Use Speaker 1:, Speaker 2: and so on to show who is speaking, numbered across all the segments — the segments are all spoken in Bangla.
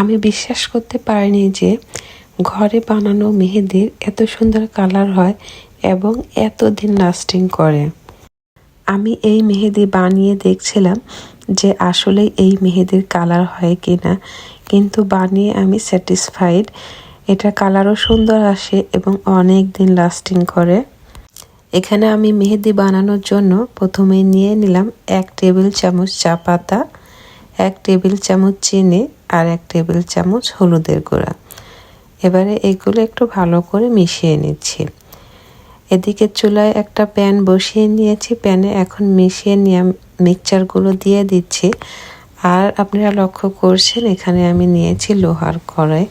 Speaker 1: আমি বিশ্বাস করতে পারিনি যে ঘরে বানানো মেহেদির এত সুন্দর কালার হয় এবং এত দিন লাস্টিং করে। আমি এই মেহেদি বানিয়ে দেখছিলাম যে আসলে এই মেহেদির কালার হয় কি না কিন্তু বানিয়ে আমি স্যাটিসফাইড এটা কালারও সুন্দর আসে এবং অনেক দিন লাস্টিং করে। এখানে আমি মেহেদি বানানোর জন্য প্রথমে নিয়ে নিলাম এক টেবিল চামচ চা পাতা। এক টেবিল চামচ চিনি আর এক টেবিল চামচ হলুদের গুঁড়া। এবারে এগুলো একটু ভালো করে মিশিয়ে নিচ্ছি। এদিকে চুলায় একটা প্যান বসিয়ে নিয়েছি। প্যানে এখন মিশিয়ে নিয়ে মিক্সচারগুলো দিয়ে দিচ্ছি। আর আপনারা লক্ষ্য করছেন, এখানে আমি নিয়েছি লোহার কড়াই।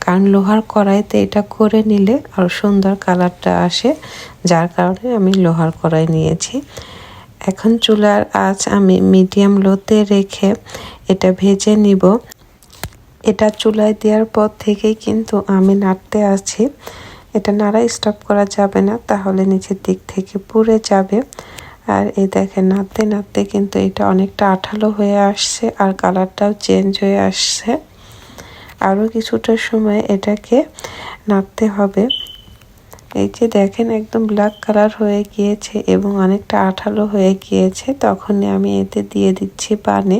Speaker 1: কারণ লোহার কড়াইতে এটা করে নিলে আরও সুন্দর কালারটা আসে। যার কারণে আমি লোহার কড়াই নিয়েছি। এখন চুলার আঁচ আমি মিডিয়াম লোতে রেখে এটা ভেজে নিব। এটা চুলায় দেওয়ার পর থেকেই কিন্তু আমি নাড়তে আছি। এটা নাড়া স্টপ করা যাবে না, তাহলে নিচের দিক থেকে পুড়ে যাবে। আর এই দেখেন, নাড়তে নাড়তে কিন্তু এটা অনেকটা আঠালো হয়ে আসছে আর কালারটাও চেঞ্জ হয়ে আসছে। আরও কিছুটা সময় এটাকে নাড়তে হবে। এই যে দেখেন, একদম ব্ল্যাক কালার হয়ে গিয়েছে এবং অনেকটা আঠালো হয়ে গিয়েছে। তখনই আমি এতে দিয়ে দিচ্ছি পানি।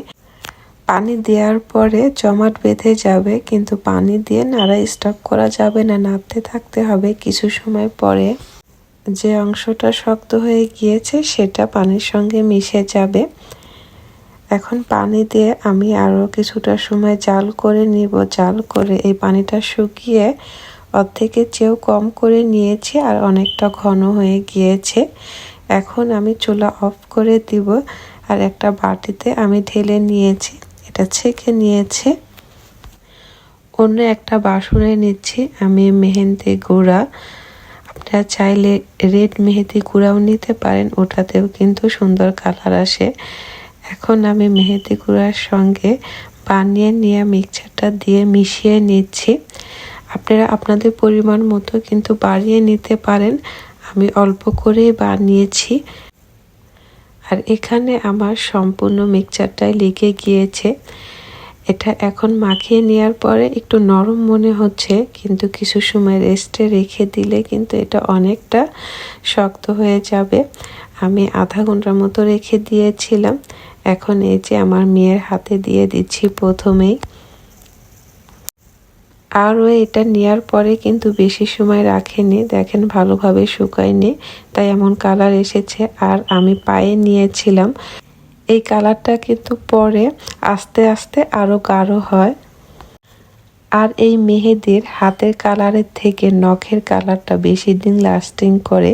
Speaker 1: পানি দেওয়ার পরে জমাট বেঁধে যাবে, কিন্তু পানি দিয়ে নাড়া স্টপ করা যাবে না। নাড়তে থাকতে হবে কিছু সময় পরে। যে অংশটা শক্ত হয়ে গিয়েছে, সেটা পানির সঙ্গে মিশে যাবে। এখন পানি দিয়ে আমি আরও কিছুটা সময় জাল করে নিব। জাল করে এই পানিটা শুকিয়ে অর্ধেকের চেয়েও কম করে নিয়েছি আর অনেকটা ঘন হয়ে গিয়েছে। এখন আমি চুলা অফ করে দিব আর একটা বাটিতে আমি ঢেলে নিয়েছি। এটা ছেঁকে নিয়েছে। অন্য একটা বাসনে নিচ্ছি আমি মেহেন্দি গুঁড়া। আপনারা চাইলে রেড মেহেদি গুঁড়াও নিতে পারেন, ওটাতেও কিন্তু সুন্দর কালার আসে। এখন আমি মেহেদি গুঁড়ার সঙ্গে বানিয়ে নিয়ে মিক্সচারটা দিয়ে মিশিয়ে নিচ্ছি। আপনারা আপনাদের পরিমাণ মতো কিন্তু বাড়িয়ে নিতে পারেন। আমি অল্প করেই বানিয়েছি। আর এখানে আমার সম্পূর্ণ মিক্সচারটাই লেগে গিয়েছে। এটা এখন মাখিয়ে নেওয়ার পরে একটু নরম মনে হচ্ছে, কিন্তু কিছু সময় রেস্টে রেখে দিলে কিন্তু এটা অনেকটা শক্ত হয়ে যাবে। আমি আধা ঘণ্টার মতো রেখে দিয়েছিলাম। এখন এই যে আমার মেয়ের হাতে দিয়ে দিচ্ছি প্রথমেই। আরও এটা নেওয়ার পরে কিন্তু বেশি সময় রাখেনি। দেখেন ভালোভাবে শুকায়নি, তাই এমন কালার এসেছে আর আমি পায়ে নিয়েছিলাম। এই কালারটা কিন্তু পরে আস্তে আস্তে আরও গাঢ় হয়। আর এই মেহেদির হাতের কালারের থেকে নখের কালারটা বেশি দিন লাস্টিং করে।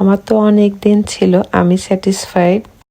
Speaker 1: আমার তো অনেক দিন ছিল, আমি স্যাটিসফাইড